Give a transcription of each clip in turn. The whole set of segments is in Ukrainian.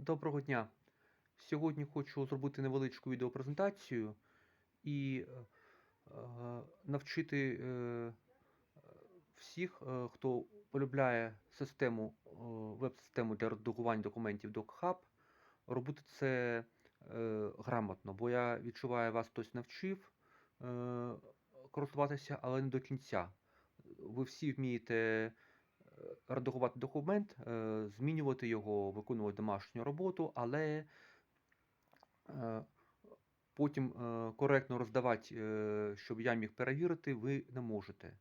Доброго дня! Сьогодні хочу зробити невеличку відеопрезентацію і е, е, навчити е, всіх, е, хто полюбляє систему, е, веб-систему для редагування документів DocHub, робити це е, грамотно, бо я відчуваю, вас хтось навчив е, користуватися, але не до кінця. Ви всі вмієте редагувати документ, е, змінювати його, виконувати домашню роботу, але е, потім е, коректно роздавати, щоб я міг перевірити, ви не можете.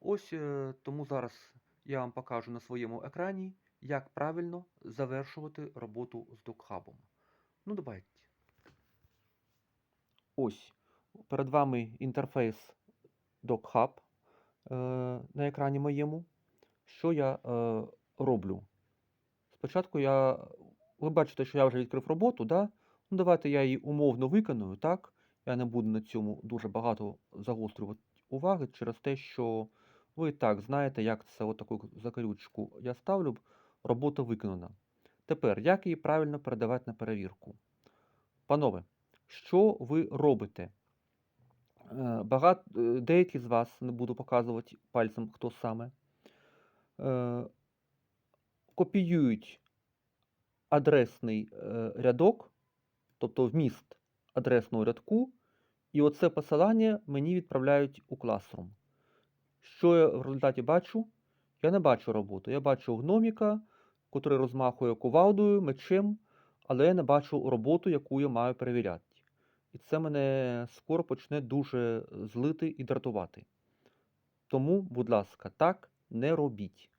Ось тому зараз я вам покажу на своєму екрані, як правильно завершувати роботу з докхабом. Ну, давайте. Ось перед вами інтерфейс е, на екрані моєму. Що я е, роблю? Спочатку я. Ви бачите, що я вже відкрив роботу, да? Ну, давайте я її умовно виконую, так? Я не буду на цьому дуже багато загострювати уваги через те, що ви так знаєте, як це отаку закорючку я ставлю, робота виконана. Тепер, як її правильно передавати на перевірку? Панове, що ви робите? Е, Багато, деякі з вас, не буду показувати пальцем, хто саме, е, копіюють адресний е, рядок, тобто вміст адресного рядку, і оце посилання мені відправляють у Classroom. Що я в результаті бачу? Я не бачу роботу. Я бачу гноміка, котрий розмахує кувалдою, мечем, але я не бачу роботу, яку я маю перевіряти. І це мене скоро почне дуже злити і дратувати. Тому, будь ласка, так не робіть.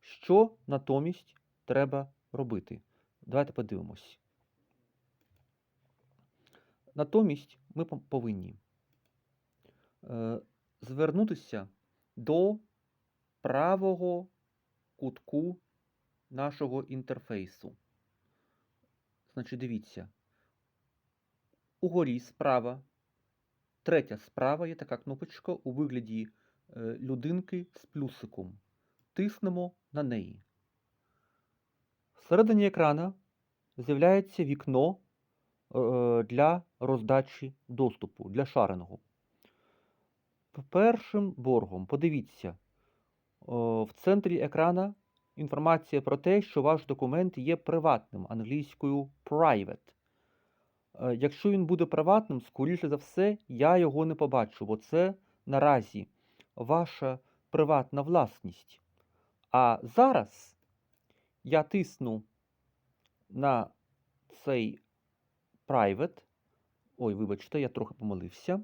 Що натомість треба робити? Давайте подивимось. Натомість ми повинні е, звернутися до правого кутку нашого інтерфейсу. Значить, дивіться. Угорі справа, третя справа є така кнопочка у вигляді е, людинки з плюсиком. Тиснемо на неї. Всередині екрана з'являється вікно е, для роздачі доступу, для шарингу. Першим боргом, подивіться, в центрі екрана інформація про те, що ваш документ є приватним, англійською private. Е, Якщо він буде приватним, скоріше за все, я його не побачу, бо це наразі ваша приватна власність. А зараз я тисну на цей private. Ой, вибачте, я трохи помилився.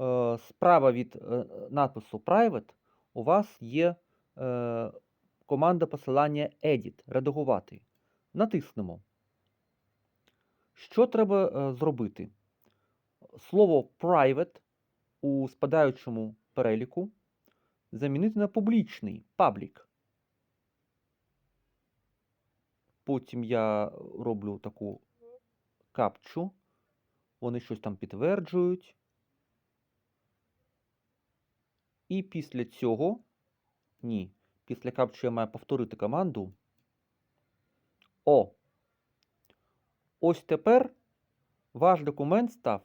Е, Справа від е, надпису Private у вас є е, команда посилання Edit редагувати. Натиснемо. Що треба е, зробити? Слово private у спадаючому переліку замінити на публічний public. Потім я роблю таку капчу. Вони щось там підтверджують. І після цього, ні, після капчу я маю повторити команду. О. Ось тепер ваш документ став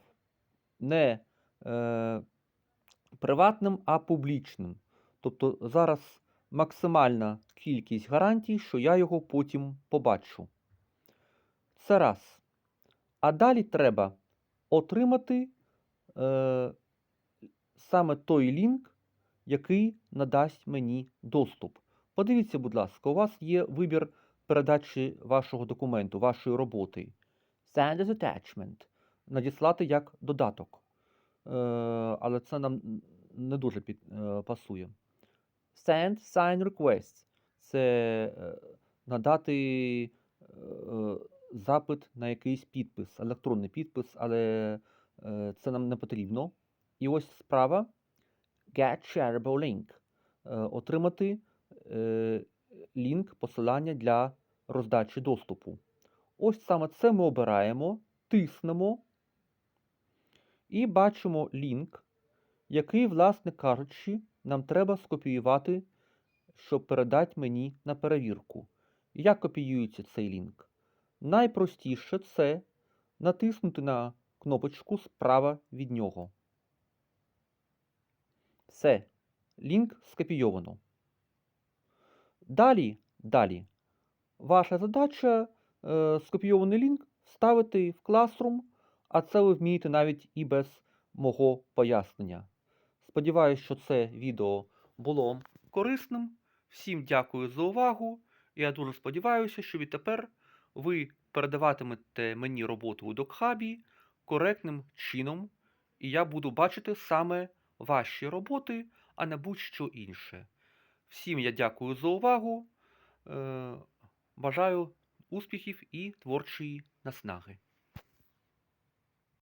не е, приватним, а публічним. Тобто зараз максимальна кількість гарантій, що я його потім побачу. Це раз. А далі треба отримати е, саме той лінк, який надасть мені доступ. Подивіться, будь ласка, у вас є вибір передачі вашого документу, вашої роботи. Send as attachment. Надіслати як додаток. Е, але це нам не дуже під, е, пасує. Send sign request. Це е, надати е, запит на якийсь підпис, електронний підпис, але е, це нам не потрібно. І ось справа Get shareable link. Отримати лінк посилання для роздачі доступу. Ось саме це ми обираємо, тиснемо і бачимо лінк, який, власне кажучи, нам треба скопіювати, щоб передати мені на перевірку. Як копіюється цей лінк? найпростіше це натиснути на кнопочку справа від нього. Все, лінк скопійовано. Далі, далі, ваша задача е, скопійований лінк вставити в Classroom, а це ви вмієте навіть і без мого пояснення. Сподіваюсь, що це відео було корисним. Всім дякую за увагу. Я дуже сподіваюся, що відтепер ви передаватимете мені роботу у DocHub коректним чином, і я буду бачити саме ваші роботи, а не будь-що інше. Всім я дякую за увагу. Е, Бажаю успіхів і творчої наснаги.